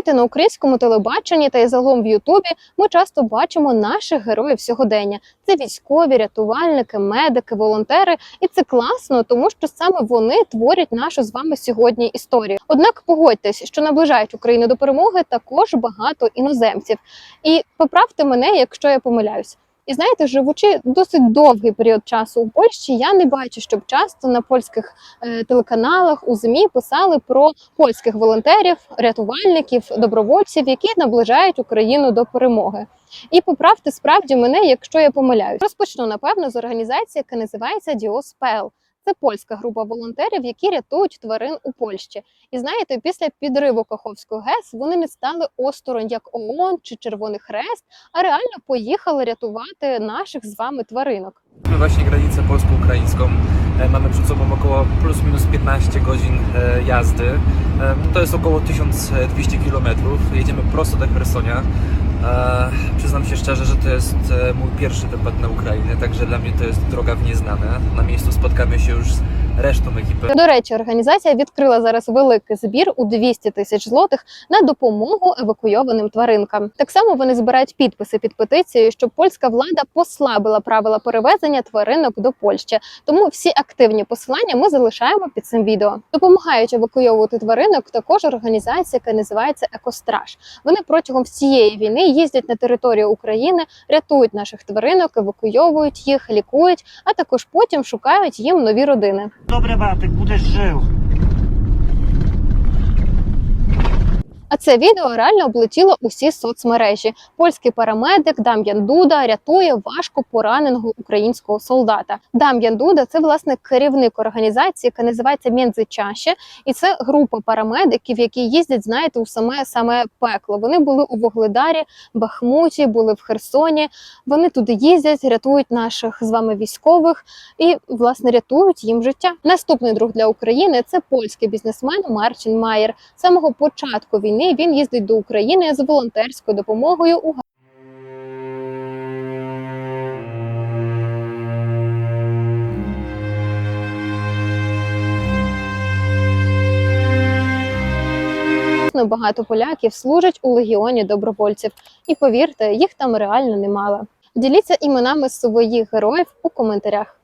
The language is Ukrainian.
знаєте, на українському телебаченні та й загалом в Ютубі ми часто бачимо наших героїв сьогодення. Це військові, рятувальники, медики, волонтери, і це класно, тому що саме вони творять нашу з вами сьогодні історію. Однак погодьтесь, що наближають Україну до перемоги також багато іноземців. І поправте мене, якщо я помиляюсь. І знаєте, живучи досить довгий період часу у Польщі, я не бачу, щоб часто на польських е, телеканалах у ЗМІ писали про польських волонтерів, рятувальників, добровольців, які наближають Україну до перемоги. І поправте справді мене, якщо я помиляюсь. Розпочну напевно з організації, яка називається Діоспел. Це польська група волонтерів, які рятують тварин у Польщі. І знаєте, після підриву Каховського ГЕС вони не стали осторонь як ООН чи Червоний Хрест, а реально поїхали rятувати наших з вами тваринок. Mamy właśnie granicę polsko-ukraińską. Mamy przed sobą około plus minus 15 godzin e, jazdy. E, To jest około 1200 km. Jedziemy prosto do Hersonia. E, Przyznam się szczerze, że to jest e, mój pierwszy wypad na Ukrainę, także dla mnie to jest droga w nieznane. Na miejscu spotkamy się już resztą ekipy. До речі, організація відкрила зараз великий збір у 200 тисяч злотих на допомогу евакуйованим тваринкам. Так само вони збирають підписи під петицією, щоб польська влада послабила правила перевезення тваринок до Польщі. Тому всі активні посилання ми залишаємо під цим відео. Допомагають евакуйовувати тваринок також організація, яка називається Екостраж. Вони протягом всієї війни їздять на територію України, рятують наших тваринок, евакуйовують їх, лікують, а також потім шукають їм нові родини. Dobra Bartek, uderz żył. А це відео реально облетіло усі соцмережі. Польський парамедик Дам'ян Дуда рятує важко пораненого українського солдата. Дам'ян Дуда це власне керівник організації, яка називається Мєнзичаще, і це група парамедиків, які їздять, знаєте, у саме саме пекло. Вони були у Вогледарі, Бахмуті, були в Херсоні. Вони туди їздять, рятують наших з вами військових і власне рятують їм життя. Наступний друг для України це польський бізнесмен Марчин Маєр. З самого початку війни він їздить до України з волонтерською допомогою у багато поляків служать у легіоні добровольців, і повірте, їх там реально немало. Діліться іменами своїх героїв у коментарях.